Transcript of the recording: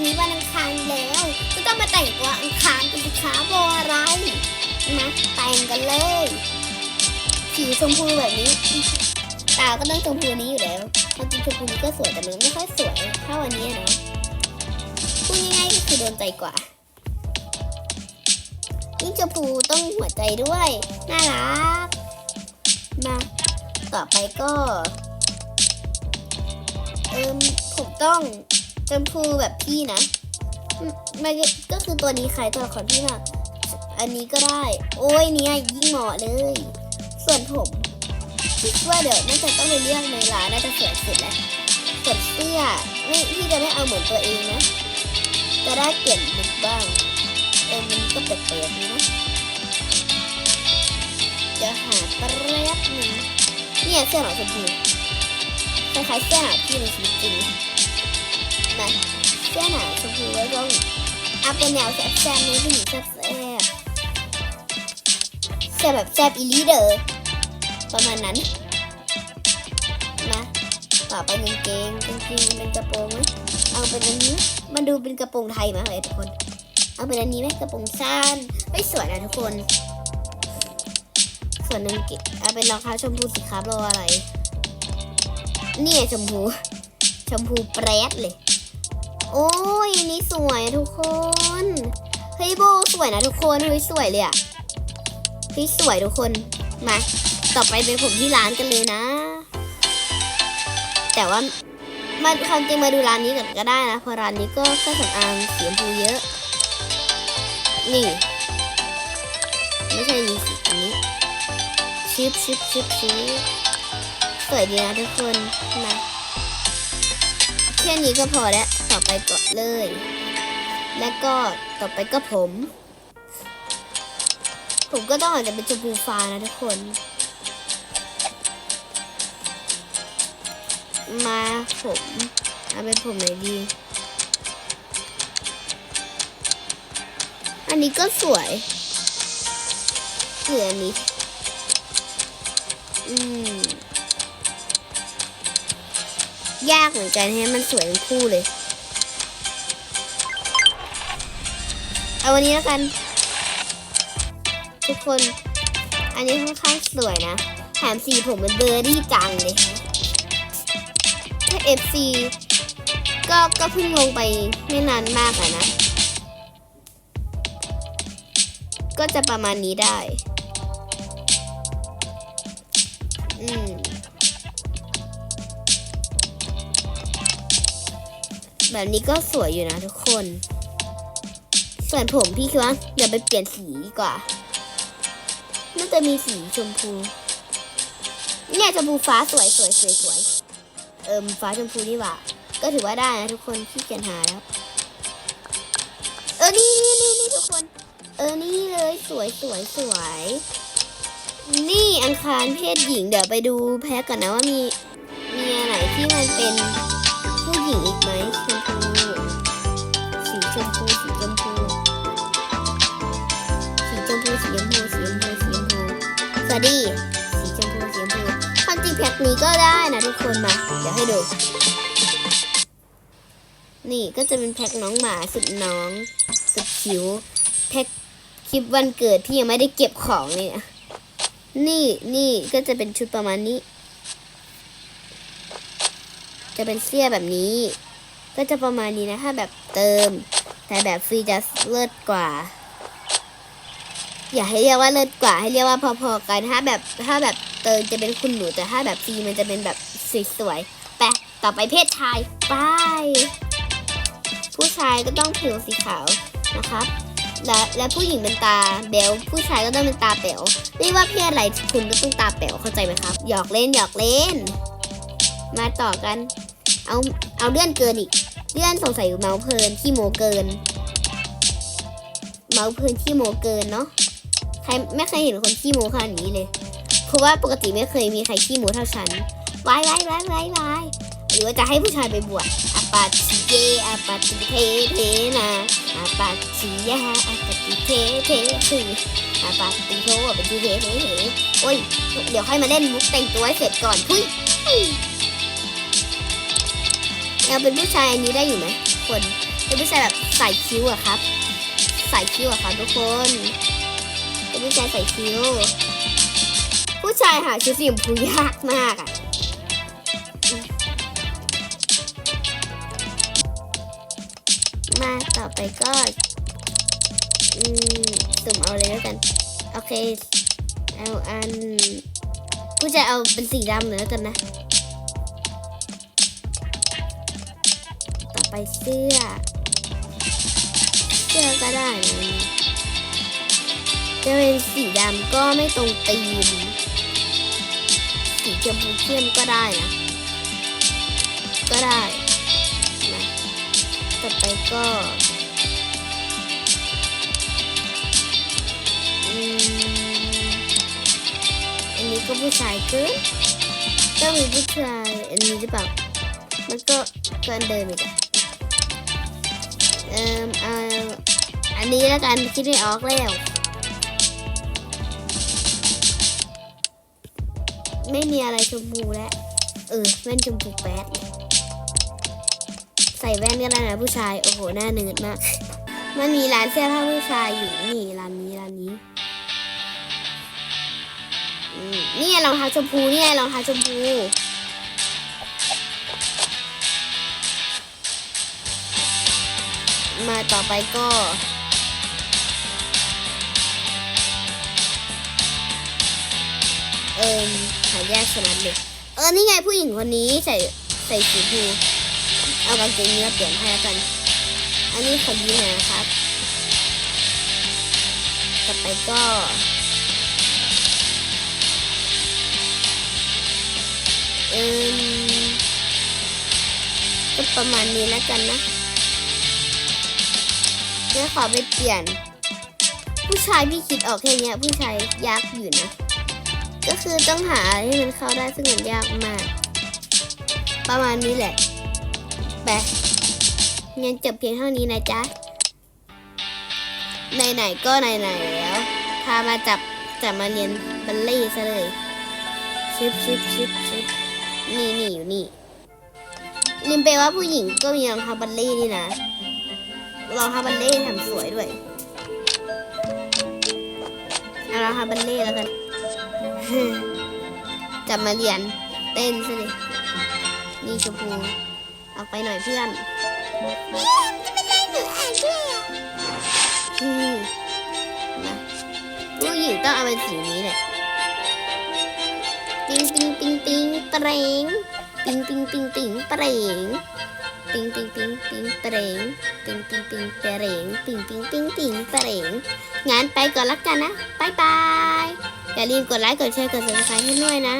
วันนี้วันอังคารแล้ว ก็ต้องมาแต่งตัวอังคารกันสิคะโบอะไรมาแต่งกันเลยสีชมพูแบบนี้ ตาก็ต้องชมพูนี้อยู่แล้วความจริงชมพูนี้ก็สวยแต่มันไม่ค่อยสวยเท่าวันนี้เนาะพูดง่ายๆก็คือโดนใจกว่ายิ่งชมพูต้องหัวใจด้วยน่ารักมาต่อไปก็ เอิมผมต้อง ชมพูแบบพี่นะ มันก็คือตัวนี้ใครตัวละครพี่มากอันนี้ก็ได้ โอ้ยเนี่ยยิ่งเหมาะเลย ส่วนผมคิดว่าเดี๋ยวน่าจะต้องไปเลือกในร้านน่าจะสวยสุดแล้วส่วนเสื้อไม่พี่จะไม่เอาเหมือนตัวเองนะจะได้เปลี่ยนลุคบ้างเออมันก็แปลกๆนะเดี๋ยวหาแป๊บนึงเนี่ยเสื้อหนาวชมพูคล้ายๆเสื้อหนาวที่ในชีวิตจริง นะเสื้อหนาวชมพูแล้วต้องเอาเป็นแนวแซ่บๆนี้ผู้หญิงแซ่บแซ่บแบบแซ่บอีลีเดอร์ประมาณนั้นมาต่อไปกางเกงกางเกงเป็นกระโปรงไหมเอาเป็นอันนี้มันดูเป็นกระโปรงไทยมากเลยทุกคน เอาเป็นอันนี้ไหมกระโปรงสั้นเฮ้ยสวยนะทุกคน ส่วนหนึ่งเกเอาเป็นรองเท้าชมพูสีขาวรออะไรนี่ชมพูชมพูแปรดเลย โอ้ยอันนี่สวยทุกคน เฮ้ยโบสวยนะทุกคน เฮ้ยสวยเลยอะเฮ้ยสวยทุกคน มา ต่อไปเป็นผมที่ร้านกันเลยนะ แต่ว่ามาความจริงมาดูร้านนี้ก่อนก็ได้นะ เพราะร้านนี้ก็เครื่องสำอางสีชมพูเยอะ นี่ ไม่ใช่นี่สีอันนี้ชิปชิปชิปชิปสวยดีนะทุกคน มาแค่นี้ก็พอแล้ว ต่อไปก็เลย แล้วก็ต่อไปก็ผม ผมก็ต้องอาจจะเป็นชมพูฟ้านะทุกคน มาผมเอาเป็นผมไหนดี อันนี้ก็สวยเหลืออันนี้ อืมยากเหมือนกันให้มันสวยทั้งคู่เลย เอาวันนี้แล้วกัน ทุกคน อันนี้ค่อนข้างสวยนะแถมสีผมมันเบอร์รี่จังเลยถ้า FC ก็ก็เพิ่งลงไปไม่นานมากอะนะ ก็จะประมาณนี้ได้ อืมแบบนี้ก็สวยอยู่นะทุกคน ส่วนผมพี่คิดว่าเดี๋ยวไปเปลี่ยนสีดีกว่า น่าจะมีสีชมพู เนี่ยชมพูฟ้าสวยสวยสวยสวยเอิมฟ้าชมพูนี่หว่า ก็ถือว่าได้นะทุกคนที่เขียนหาแล้ว เออ นี่นี่นี่นี่ทุกคน เออ นี่เลยสวยสวยสวย นี่อังคารเพศหญิงเดี๋ยวไปดูแพ็กก่อนนะว่ามี มีอะไรที่มันเป็นผู้หญิงอีกไหม สวัสดีสีชมพูสีชมพูความจริงแพ็กนี้ก็ได้นะทุกคนมา เดี๋ยวให้ดู นี่ก็จะเป็นแพ็กน้องหมาสุดน้องสุดคิวแพ็กคลิปวันเกิดที่ยังไม่ได้เก็บของเลยนะนี่นี่ก็จะเป็นชุดประมาณนี้ จะเป็นเสื้อแบบนี้ ก็จะประมาณนี้นะถ้าแบบเติม แต่แบบฟรีจะเลิศกว่า อย่าให้เรียกว่าเลิศกว่าให้เรียกว่าพอๆกันถ้าแบบถ้าแบบเติมจะเป็นคุณหนูแต่ถ้าแบบฟีมันจะเป็นแบบสวยๆไปต่อไปเพศชายไปผู้ชายก็ต้องผิวสีขาวนะครับ และและผู้หญิงเป็นตาเบลผู้ชายก็ต้องเป็นตาเป๋วไม่ว่าเพศอะไรคุณก็ต้องตาเป๋วเข้าใจไหมครับ หยอกเล่นหยอกเล่น มาต่อกัน เอาเอาเลื่อนเกินอีกเลื่อนสงสัยเมาเพลินขี้โมเกิน เมาเพลินขี้โมเกินเนาะ รไม่เคยเห็นคนขี้โมขนาดนี้เลย เพราะว่าปกติไม่เคยมีใครขี้โมเท่าฉันวายวายวายวายวายหรือว่าจะให้ผู้ชายไปบวชอาปาชิเยอาปาติเทเทนะอาปาชิยะอาปาติเทเทคืออาปาติโทเป็นทีเทเทเทโอ้ย เดี๋ยวค่อยมาเล่นมุกแต่งตัวให้เสร็จก่อนทุยเอาเป็นผู้ชายอันนี้ได้อยู่ไหมคนเป็นผู้ชายแบบใส่คิ้วอะครับ ใส่คิ้วอะครับทุกคน ใส่คิ้ว ผู้ชายหาชุดสีชมพูยากมากอะมาต่อไปก็อืมสุ่มเอาเลยแล้วกัน โอเค เอาอัน ผู้ชายเอาเป็นสีดำเลยแล้วกันนะ ต่อไปเสื้อ เสื้อก็ได้นะ จะเป็นสีดำก็ไม่ตรงตีม สีชมพูเข้มก็ได้นะ ก็ได้นะต่อไปก็อืมอันนี้ก็ผู้ชายเกินก็มีผู้ชายอันนี้หรือเปล่ามันก็เกินเดิมอีกอะเอ่มเอาอันนี้แล้วกันคิดไม่ออกแล้ว ไม่มีอะไรชมพูแล้วเออแว่นชมพูแป๊ดใส่แว่นก็ได้นะผู้ชายโอ้โหหน้าเนิร์ดมาก มันมีร้านเสื้อผ้าผู้ชายอยู่นี่ร้านนี้ร้านนี้นี่รองเท้าชมพูนี่รองเท้าชมพูมาต่อไปก็ เอิมหายากสนัดเลยเออนี่ไงผู้หญิงคนนี้ใส่ใส่สีชมพูเอากางเกงนี้มาเปลี่ยนให้แล้วกัน อันนี้ขอยืมหน่อยนะครับต่อไปก็เอิมก็ประมาณนี้แล้วกันนะเดี๋ยวขอไปเปลี่ยน ผู้ชายพี่คิดออกแค่เนี้ยผู้ชายยากอยู่นะ คือต้องหาอะไรให้มันเข้าได้ซึ่งมันยากมาก ประมาณนี้แหละไปงั้นจบเพียงเท่านี้นะจ๊ะไหนๆก็ไหนๆแล้ว พามาจับจับมาเรียนบัลเล่ซะเลยชิบชิบชิบชิบนี่นี่อยู่นี่ลืมไปว่าผู้หญิงก็มีรองเท้าบัลเล่นี่นะรองเท้าบัลเล่ต์แถมสวยด้วยเอารองเท้าบัลเล่แล้วกัน จะมาเรียนเต้นซะเลยนี่ชมพูออกไปหน่อยเพื่อนอืมนะผู้หญิงต้องเอาเป็นสีนี้แหละปิงปิงปิงปิงเปรงปิงปิงปิงปิงเปรงปิงปิงปิงปิงเปรงปิงปิงปิงเปรงปิงปิงปิงปิงเปรงงั้นไปก่อนละกันนะบายบาย อย่าลืมกดไลค์ กดแชร์ กด subscribe ให้ด้วยนะ